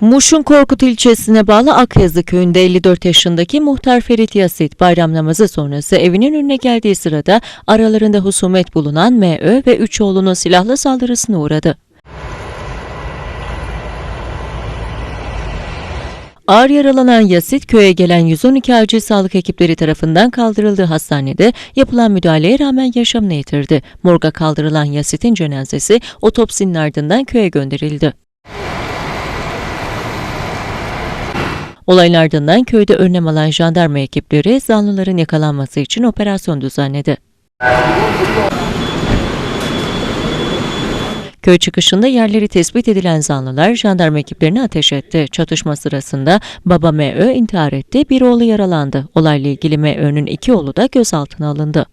Muş'un Korkut ilçesine bağlı Akyazı köyünde 54 yaşındaki muhtar Ferit Yasit bayram namazı sonrası evinin önüne geldiği sırada aralarında husumet bulunan MÖ ve üç oğlunun silahlı saldırısına uğradı. Ağır yaralanan Yasit köye gelen 112 acil sağlık ekipleri tarafından kaldırıldığı hastanede yapılan müdahaleye rağmen yaşamını yitirdi. Morga kaldırılan Yasit'in cenazesi otopsinin ardından köye gönderildi. Olayın ardından köyde önlem alan jandarma ekipleri zanlıların yakalanması için operasyon düzenledi. Köy çıkışında yerleri tespit edilen zanlılar jandarma ekiplerine ateş etti. Çatışma sırasında baba MÖ intihar etti, bir oğlu yaralandı. Olayla ilgili MÖ'nün iki oğlu da gözaltına alındı.